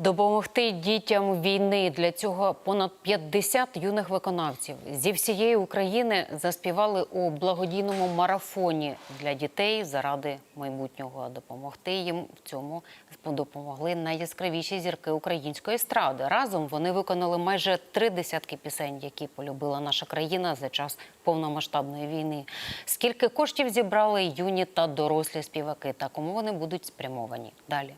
Допомогти дітям війни для цього понад 50 юних виконавців зі всієї України заспівали у благодійному марафоні для дітей заради майбутнього. Допомогти їм в цьому допомогли найяскравіші зірки української естради. Разом вони виконали майже три десятки пісень, які полюбила наша країна за час повномасштабної війни. Скільки коштів зібрали юні та дорослі співаки, та кому вони будуть спрямовані далі.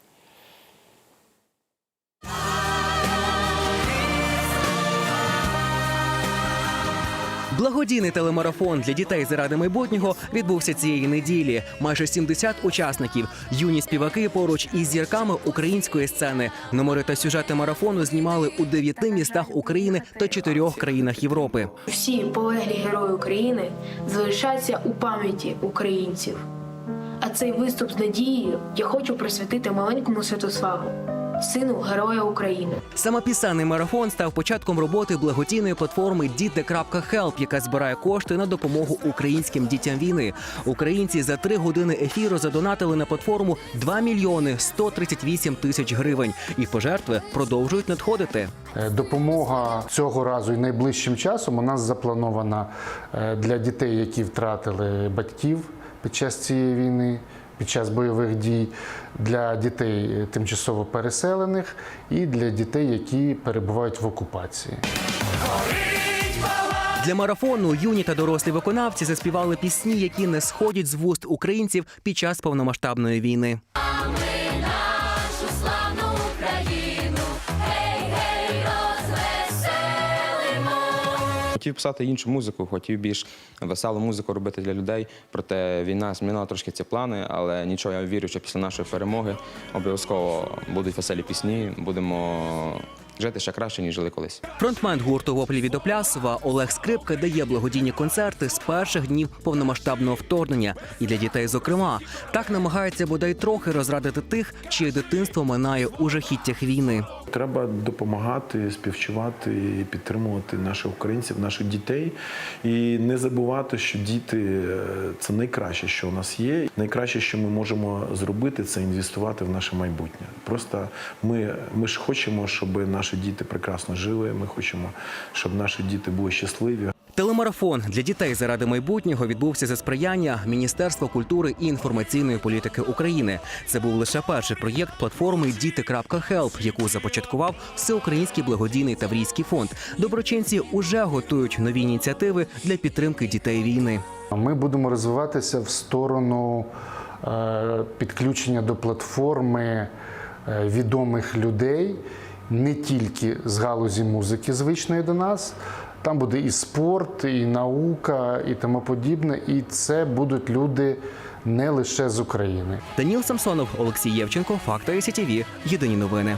Благодійний телемарафон для дітей заради майбутнього відбувся цієї неділі. Майже 70 учасників, юні співаки поруч із зірками української сцени. Номери та сюжети марафону знімали у дев'яти містах України та чотирьох країнах Європи. Всі полеглі герої України залишаються у пам'яті українців. А цей виступ з надією я хочу присвятити маленькому Святославу, сину Героя України. Саме пісенний марафон став початком роботи благодійної платформи Діти.Хелп, яка збирає кошти на допомогу українським дітям війни. Українці за три години ефіру задонатили на платформу 2 мільйони 138 тисяч гривень. І пожертви продовжують надходити. Е, Допомога цього разу і найближчим часом у нас запланована е, для дітей, які втратили батьків під час цієї війни, під час бойових дій, для дітей е, тимчасово переселених і для дітей, які перебувають в окупації. Для марафону юні та дорослі виконавці заспівали пісні, які не сходять з вуст українців під час повномасштабної війни. Хотів писати іншу музику, хотів більш веселу музику робити для людей. Проте війна змінила трошки ці плани, але нічого, я вірю, що після нашої перемоги обов'язково будуть веселі пісні. Будемо жити ще краще, ніж жили колись. Фронтмен гурту Воплі від Оплясова Олег Скрипка дає благодійні концерти з перших днів повномасштабного вторгнення і для дітей, зокрема, так намагається бодай трохи розрадити тих, чиє дитинство минає у жахіттях війни. Треба допомагати, співчувати і підтримувати наших українців, наших дітей, і не забувати, що діти е, це найкраще, що у нас є. Найкраще, що ми можемо зробити, це інвестувати в наше майбутнє. Просто ми, ми ж хочемо, щоб наші діти прекрасно жили. Ми хочемо, щоб наші діти були щасливі. Телемарафон для дітей заради майбутнього відбувся за сприяння Міністерства культури і інформаційної політики України. Це був лише перший проєкт платформи Діти.Хелп, яку започаткував Всеукраїнський благодійний Таврійський фонд. Доброчинці уже готують нові ініціативи для підтримки дітей війни. Ми будемо розвиватися в сторону е, підключення до платформи е, відомих людей, не тільки з галузі музики звичної до нас. Там буде і спорт, і наука, і тому подібне. І це будуть люди не лише з України. Даніл Самсонов, Олексій Євченко, Факти СІТІВІ. Єдині новини.